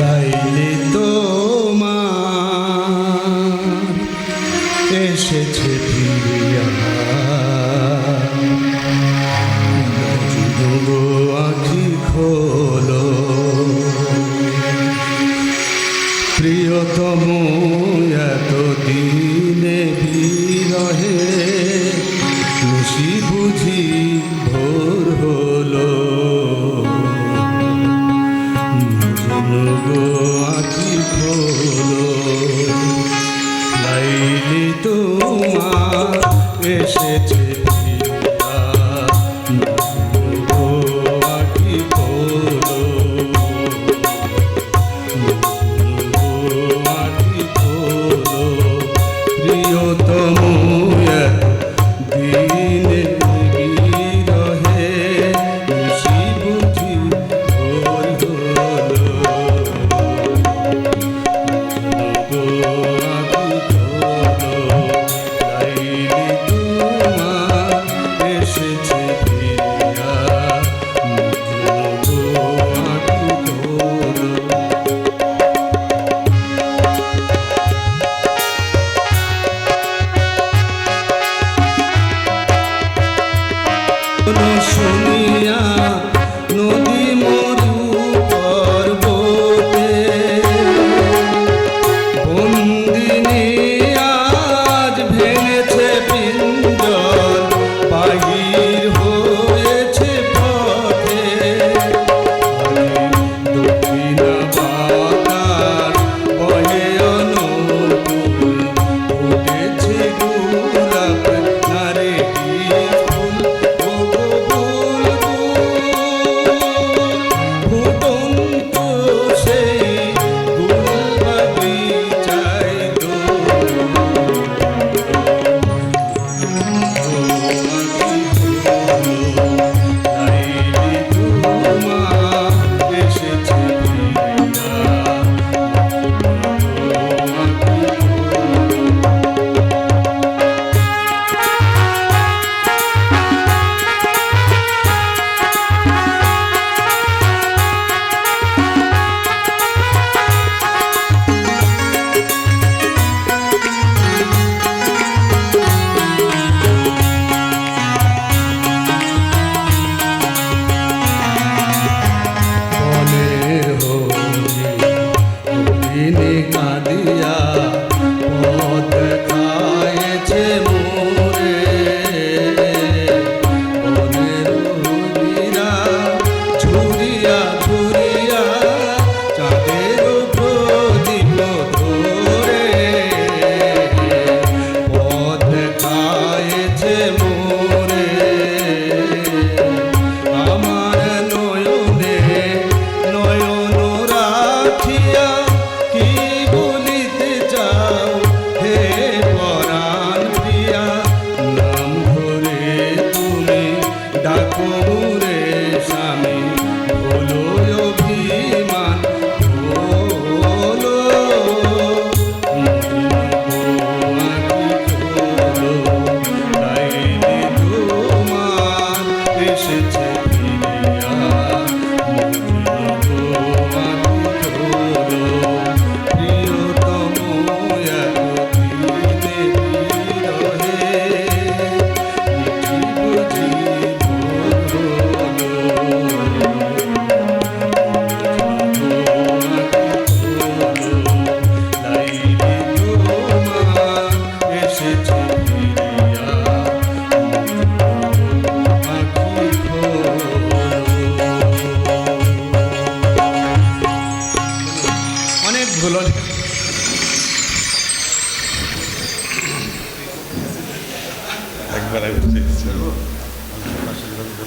লাইলে তোমার এসেছে ফিরিয়া। আখি খোল প্রিয়তম এতদিন শুনি। मैंने का दिया। Lord. para vocês.